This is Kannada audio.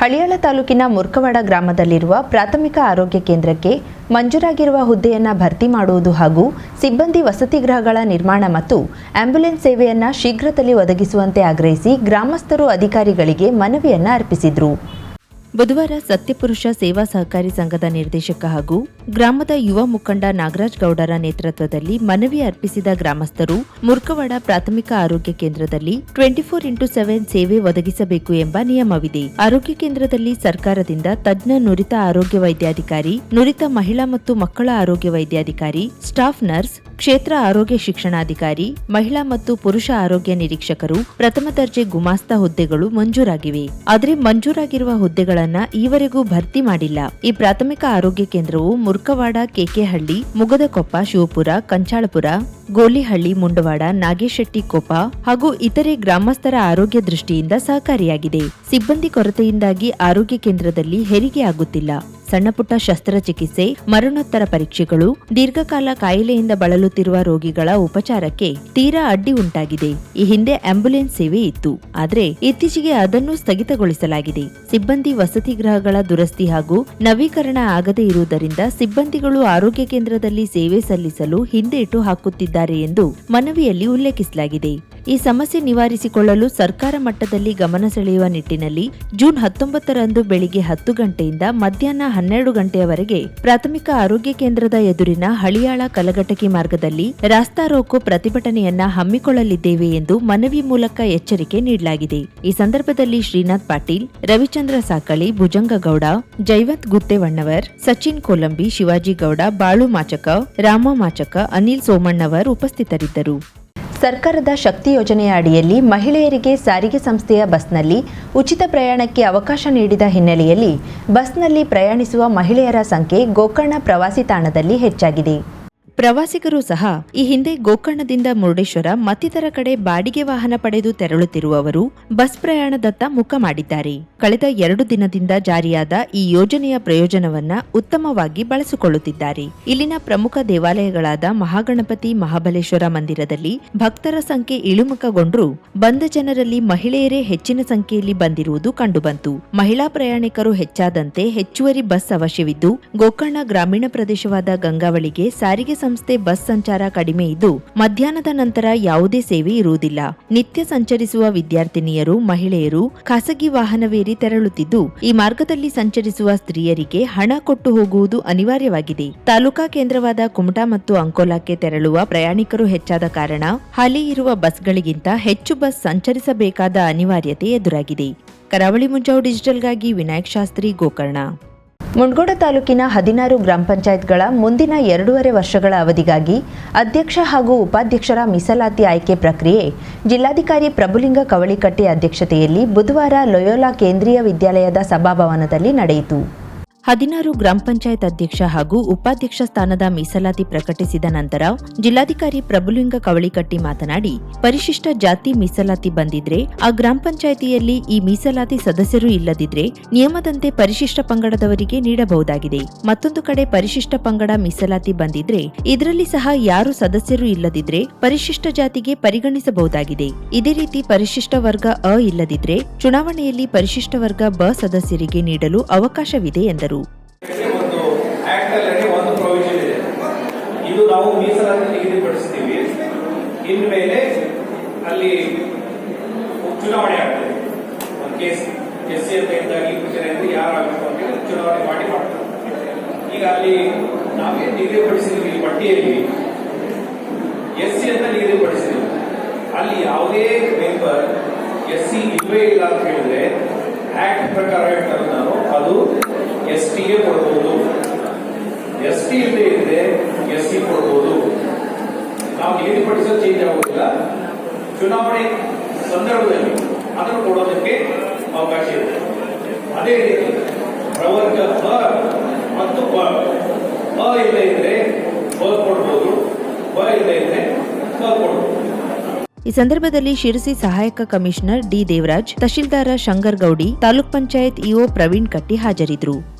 ಹಳಿಯಾಳ ತಾಲೂಕಿನ ಮುರ್ಕವಾಡ ಗ್ರಾಮದಲ್ಲಿರುವ ಪ್ರಾಥಮಿಕ ಆರೋಗ್ಯ ಕೇಂದ್ರಕ್ಕೆ ಮಂಜೂರಾಗಿರುವ ಹುದ್ದೆಯನ್ನು ಭರ್ತಿ ಮಾಡುವುದು ಹಾಗೂ ಸಿಬ್ಬಂದಿ ವಸತಿ ಗೃಹಗಳ ನಿರ್ಮಾಣ ಮತ್ತು ಆಂಬ್ಯುಲೆನ್ಸ್ ಸೇವೆಯನ್ನು ಶೀಘ್ರದಲ್ಲಿ ಒದಗಿಸುವಂತೆ ಆಗ್ರಹಿಸಿ ಗ್ರಾಮಸ್ಥರು ಅಧಿಕಾರಿಗಳಿಗೆ ಮನವಿಯನ್ನು ಅರ್ಪಿಸಿದರು. ಬುಧವಾರ ಸತ್ಯಪುರುಷ ಸೇವಾ ಸಹಕಾರಿ ಸಂಘದ ನಿರ್ದೇಶಕ ಹಾಗೂ ಗ್ರಾಮದ ಯುವ ಮುಖಂಡ ನಾಗರಾಜ್ ಗೌಡರ ನೇತೃತ್ವದಲ್ಲಿ ಮನವಿ ಅರ್ಪಿಸಿದ ಗ್ರಾಮಸ್ಥರು ಮುರ್ಕವಾಡ ಪ್ರಾಥಮಿಕ ಆರೋಗ್ಯ ಕೇಂದ್ರದಲ್ಲಿ ಟ್ವೆಂಟಿ ಫೋರ್ ಇಂಟು ಸೆವೆನ್ ಸೇವೆ ಒದಗಿಸಬೇಕು ಎಂಬ ನಿಯಮವಿದೆ. ಆರೋಗ್ಯ ಕೇಂದ್ರದಲ್ಲಿ ಸರ್ಕಾರದಿಂದ ತಜ್ಞ ನುರಿತ ಆರೋಗ್ಯ ವೈದ್ಯಾಧಿಕಾರಿ, ನುರಿತ ಮಹಿಳಾ ಮತ್ತು ಮಕ್ಕಳ ಆರೋಗ್ಯ ವೈದ್ಯಾಧಿಕಾರಿ, ಸ್ಟಾಫ್ ನರ್ಸ್ ಕ್ಷೇತ್ರ ಆರೋಗ್ಯ ಶಿಕ್ಷಣಾಧಿಕಾರಿ, ಮಹಿಳಾ ಮತ್ತು ಪುರುಷ ಆರೋಗ್ಯ ನಿರೀಕ್ಷಕರು ಪ್ರಥಮ ದರ್ಜೆ ಗುಮಾಸ್ತ ಹುದ್ದೆಗಳು ಮಂಜೂರಾಗಿವೆ. ಆದರೆ ಮಂಜೂರಾಗಿರುವ ಹುದ್ದೆಗಳನ್ನ ಈವರೆಗೂ ಭರ್ತಿ ಮಾಡಿಲ್ಲ. ಈ ಪ್ರಾಥಮಿಕ ಆರೋಗ್ಯ ಕೇಂದ್ರವು ಮುರ್ಕವಾಡ, ಕೆಕೆಹಳ್ಳಿ, ಮುಗದಕೊಪ್ಪ, ಶಿವಪುರ, ಕಂಚಾಳಪುರ, ಗೋಲಿಹಳ್ಳಿ, ಮುಂಡವಾಡ ನಾಗೇಶೆಟ್ಟಿ ಕೊಪ್ಪ ಹಾಗೂ ಇತರೆ ಗ್ರಾಮಸ್ಥರ ಆರೋಗ್ಯ ದೃಷ್ಟಿಯಿಂದ ಸಹಕಾರಿಯಾಗಿದೆ. ಸಿಬ್ಬಂದಿ ಕೊರತೆಯಿಂದಾಗಿ ಆರೋಗ್ಯ ಕೇಂದ್ರದಲ್ಲಿ ಹೆರಿಗೆ ಆಗುತ್ತಿಲ್ಲ. ಸಣ್ಣಪುಟ್ಟ ಶಸ್ತ್ರಚಿಕಿತ್ಸೆ, ಮರಣೋತ್ತರ ಪರೀಕ್ಷೆಗಳು, ದೀರ್ಘಕಾಲ ಕಾಯಿಲೆಯಿಂದ ಬಳಲುತ್ತಿರುವ ರೋಗಿಗಳ ಉಪಚಾರಕ್ಕೆ ತೀರಾ ಅಡ್ಡಿ ಉಂಟಾಗಿದೆ. ಈ ಹಿಂದೆ ಆಂಬ್ಯುಲೆನ್ಸ್ ಸೇವೆ ಇತ್ತು. ಆದರೆ ಇತ್ತೀಚೆಗೆ ಅದನ್ನು ಸ್ಥಗಿತಗೊಳಿಸಲಾಗಿದೆ. ಸಿಬ್ಬಂದಿ ವಸತಿ ಗೃಹಗಳ ದುರಸ್ತಿ ಹಾಗೂ ನವೀಕರಣ ಆಗದೇ ಇರುವುದರಿಂದ ಸಿಬ್ಬಂದಿಗಳು ಆರೋಗ್ಯ ಕೇಂದ್ರದಲ್ಲಿ ಸೇವೆ ಸಲ್ಲಿಸಲು ಹಿಂದೇಟು ಹಾಕುತ್ತಿದ್ದಾರೆ ಎಂದು ಮನವಿಯಲ್ಲಿ ಉಲ್ಲೇಖಿಸಲಾಗಿದೆ. ಈ ಸಮಸ್ಯೆ ನಿವಾರಿಸಿಕೊಳ್ಳಲು ಸರ್ಕಾರ ಮಟ್ಟದಲ್ಲಿ ಗಮನ ಸೆಳೆಯುವ ನಿಟ್ಟಿನಲ್ಲಿ ಜೂನ್ ಹತ್ತೊಂಬತ್ತರಂದು ಬೆಳಿಗ್ಗೆ ಹತ್ತು ಗಂಟೆಯಿಂದ ಮಧ್ಯಾಹ್ನ ಹನ್ನೆರಡು ಗಂಟೆಯವರೆಗೆ ಪ್ರಾಥಮಿಕ ಆರೋಗ್ಯ ಕೇಂದ್ರದ ಎದುರಿನ ಹಳಿಯಾಳ ಕಲಘಟಕಿ ಮಾರ್ಗದಲ್ಲಿ ರಾಸ್ತಾ ರೋಕೋ ಪ್ರತಿಭಟನೆಯನ್ನ ಹಮ್ಮಿಕೊಳ್ಳಲಿದ್ದೇವೆ ಎಂದು ಮನವಿ ಮೂಲಕ ಎಚ್ಚರಿಕೆ ನೀಡಲಾಗಿದೆ. ಈ ಸಂದರ್ಭದಲ್ಲಿ ಶ್ರೀನಾಥ್ ಪಾಟೀಲ್, ರವಿಚಂದ್ರ ಸಾಕಳಿ, ಭುಜಂಗಗೌಡ, ಜೈವಂತ್ ಗುತ್ತೇವಣ್ಣವರ್, ಸಚಿನ್ ಕೊಲಂಬಿ, ಶಿವಾಜಿಗೌಡ, ಬಾಳು ಮಾಚಕ, ರಾಮ ಮಾಚಕ, ಅನಿಲ್ ಸೋಮಣ್ಣವರ್ ಉಪಸ್ಥಿತರಿದ್ದರು. ಸರ್ಕಾರದ ಶಕ್ತಿ ಯೋಜನೆಯ ಅಡಿಯಲ್ಲಿ ಮಹಿಳೆಯರಿಗೆ ಸಾರಿಗೆ ಸಂಸ್ಥೆಯ ಬಸ್ನಲ್ಲಿ ಉಚಿತ ಪ್ರಯಾಣಕ್ಕೆ ಅವಕಾಶ ನೀಡಿದ ಹಿನ್ನೆಲೆಯಲ್ಲಿ ಬಸ್ನಲ್ಲಿ ಪ್ರಯಾಣಿಸುವ ಮಹಿಳೆಯರ ಸಂಖ್ಯೆ ಗೋಕರ್ಣ ಪ್ರವಾಸಿ ತಾಣದಲ್ಲಿ ಹೆಚ್ಚಾಗಿದೆ. ಪ್ರವಾಸಿಗರು ಸಹ ಈ ಹಿಂದೆ ಗೋಕರ್ಣದಿಂದ ಮುರುಡೇಶ್ವರ ಮತ್ತಿತರ ಕಡೆ ಬಾಡಿಗೆ ವಾಹನ ಪಡೆದು ತೆರಳುತ್ತಿರುವವರು ಬಸ್ ಪ್ರಯಾಣದತ್ತ ಮುಖ ಮಾಡಿದ್ದಾರೆ. ಕಳೆದ ಎರಡು ದಿನದಿಂದ ಜಾರಿಯಾದ ಈ ಯೋಜನೆಯ ಪ್ರಯೋಜನವನ್ನ ಉತ್ತಮವಾಗಿ ಬಳಸಿಕೊಳ್ಳುತ್ತಿದ್ದಾರೆ. ಇಲ್ಲಿನ ಪ್ರಮುಖ ದೇವಾಲಯಗಳಾದ ಮಹಾಗಣಪತಿ ಮಹಾಬಲೇಶ್ವರ ಮಂದಿರದಲ್ಲಿ ಭಕ್ತರ ಸಂಖ್ಯೆ ಇಳಿಮುಖಗೊಂಡ್ರೂ ಬಂದ ಜನರಲ್ಲಿ ಮಹಿಳೆಯರೇ ಹೆಚ್ಚಿನ ಸಂಖ್ಯೆಯಲ್ಲಿ ಬಂದಿರುವುದು ಕಂಡುಬಂತು. ಮಹಿಳಾ ಪ್ರಯಾಣಿಕರು ಹೆಚ್ಚಾದಂತೆ ಹೆಚ್ಚುವರಿ ಬಸ್ ಅವಶ್ಯವಿದ್ದು, ಗೋಕರ್ಣ ಗ್ರಾಮೀಣ ಪ್ರದೇಶವಾದ ಗಂಗಾವಳಿಗೆ ಸಾರಿಗೆ ಸಂಸ್ಥೆ ಬಸ್ ಸಂಚಾರ ಕಡಿಮೆ ಇದ್ದು, ಮಧ್ಯಾಹ್ನದ ನಂತರ ಯಾವುದೇ ಸೇವೆ ಇರುವುದಿಲ್ಲ. ನಿತ್ಯ ಸಂಚರಿಸುವ ವಿದ್ಯಾರ್ಥಿನಿಯರು, ಮಹಿಳೆಯರು ಖಾಸಗಿ ವಾಹನವೇರಿ ತೆರಳುತ್ತಿದ್ದು, ಈ ಮಾರ್ಗದಲ್ಲಿ ಸಂಚರಿಸುವ ಸ್ತ್ರೀಯರಿಗೆ ಹಣ ಕೊಟ್ಟು ಹೋಗುವುದು ಅನಿವಾರ್ಯವಾಗಿದೆ. ತಾಲೂಕಾ ಕೇಂದ್ರವಾದ ಕುಮಟಾ ಮತ್ತು ಅಂಕೋಲಾಕ್ಕೆ ತೆರಳುವ ಪ್ರಯಾಣಿಕರು ಹೆಚ್ಚಾದ ಕಾರಣ, ಹಾಲಿ ಇರುವ ಬಸ್ಗಳಿಗಿಂತ ಹೆಚ್ಚು ಬಸ್ ಸಂಚರಿಸಬೇಕಾದ ಅನಿವಾರ್ಯತೆ ಎದುರಾಗಿದೆ. ಕರಾವಳಿ ಮುಂಜಾವು ಡಿಜಿಟಲ್ಗಾಗಿ ವಿನಾಯಕ್ ಶಾಸ್ತ್ರಿ ಗೋಕರ್ಣ. ಮುಂಡಗೋಡ ತಾಲೂಕಿನ ಹದಿನಾರು ಗ್ರಾಮ ಪಂಚಾಯತ್ಗಳ ಮುಂದಿನ ಎರಡೂವರೆ ವರ್ಷಗಳ ಅವಧಿಗಾಗಿ ಅಧ್ಯಕ್ಷ ಹಾಗೂ ಉಪಾಧ್ಯಕ್ಷರ ಮೀಸಲಾತಿ ಆಯ್ಕೆ ಪ್ರಕ್ರಿಯೆ ಜಿಲ್ಲಾಧಿಕಾರಿ ಪ್ರಭುಲಿಂಗ ಕವಳಿಕಟ್ಟೆ ಅಧ್ಯಕ್ಷತೆಯಲ್ಲಿ ಬುಧವಾರ ಲೊಯೋಲಾ ಕೇಂದ್ರೀಯ ವಿದ್ಯಾಲಯದ ಸಭಾಭವನದಲ್ಲಿ ನಡೆಯಿತು. ಹದಿನಾರು ಗ್ರಾಮ ಪಂಚಾಯತ್ ಅಧ್ಯಕ್ಷ ಹಾಗೂ ಉಪಾಧ್ಯಕ್ಷ ಸ್ಥಾನದ ಮೀಸಲಾತಿ ಪ್ರಕಟಿಸಿದ ನಂತರ ಜಿಲ್ಲಾಧಿಕಾರಿ ಪ್ರಭುಲಿಂಗ ಕವಳಿಕಟ್ಟಿ ಮಾತನಾಡಿ, ಪರಿಶಿಷ್ಟ ಜಾತಿ ಮೀಸಲಾತಿ ಬಂದಿದ್ರೆ ಆ ಗ್ರಾಮ ಪಂಚಾಯಿತಿಯಲ್ಲಿ ಈ ಮೀಸಲಾತಿ ಸದಸ್ಯರು ಇಲ್ಲದಿದ್ರೆ ನಿಯಮದಂತೆ ಪರಿಶಿಷ್ಟ ಪಂಗಡದವರಿಗೆ ನೀಡಬಹುದಾಗಿದೆ. ಮತ್ತೊಂದು ಕಡೆ ಪರಿಶಿಷ್ಟ ಪಂಗಡ ಮೀಸಲಾತಿ ಬಂದಿದ್ರೆ ಇದರಲ್ಲಿ ಸಹ ಯಾರು ಸದಸ್ಯರು ಇಲ್ಲದಿದ್ರೆ ಪರಿಶಿಷ್ಟ ಜಾತಿಗೆ ಪರಿಗಣಿಸಬಹುದಾಗಿದೆ. ಇದೇ ರೀತಿ ಪರಿಶಿಷ್ಟ ವರ್ಗ ಅ ಇಲ್ಲದಿದ್ರೆ ಚುನಾವಣೆಯಲ್ಲಿ ಪರಿಶಿಷ್ಟ ವರ್ಗ ಬ ಸದಸ್ಯರಿಗೆ ನೀಡಲು ಅವಕಾಶವಿದೆ ಎಂದರು. ಒಂದು ಒಂದು ಇದೆ. ನಾವು ನಿಗದಿಪಡಿಸ್ತೀವಿ. ಇನ್ಮೇಲೆ ಅಲ್ಲಿ ಚುನಾವಣೆ ಆಗ್ತದೆ. ಒಂದು ಕೇಸ್ ಎಸ್ ಸಿ ಅಂತ ಇದ್ದಾಗ ಪ್ರಚನೆಯಿಂದ ಯಾರಾಗಬೇಕು ಅಂತ ಹೇಳಿ ಚುನಾವಣೆ ಮಾಡಿ ಮಾಡ್ತಾರೆ. ಈಗ ಅಲ್ಲಿ ನಾವೇನು ನಿಗದಿಪಡಿಸಿದ್ವಿ ಪಟ್ಟಿಯಲ್ಲಿ. ಎಸ್ ಸಿ ಅಂತ ನಿಗದಿಪಡಿಸಿದ್ವಿ ಅಲ್ಲಿ ಯಾವುದೇ ಮೆಂಬರ್ ಎಸ್ ಸಿ ಇಲ್ವೇ ಇಲ್ಲ ಅಂತ ಹೇಳಿದ್ರೆ ಆಕ್ಟ್ ಪ್ರಕಾರ ಹೇಳ್ತಾರೆ ಅದು ಚುನಾವಣೆ ಸಂದರ್ಭದಲ್ಲಿ ಅದನ್ನು ಕೊಡೋದಕ್ಕೆ ಅವಕಾಶ ಇದೆ. ಅದೇ ರೀತಿ ಪ್ರವರ್ಗ ಅ ಮತ್ತು ಬ ಅ ಇಲ್ಲದೆ ಇದ್ರೆ ಬ ಕೊಡ್ಬೋದು. ಬ ಇಲ್ಲ ಇದ್ರೆ ಬ ಕೊಡ್ಬೋದು. ಈ ಸಂದರ್ಭದಲ್ಲಿ ಶಿರಸಿ ಸಹಾಯಕ commissioner D Devaraj, tahsildar Shankar Gowdi, taluk panchayat EO Praveen Katti ಹಾಜರಿದ್ದರು.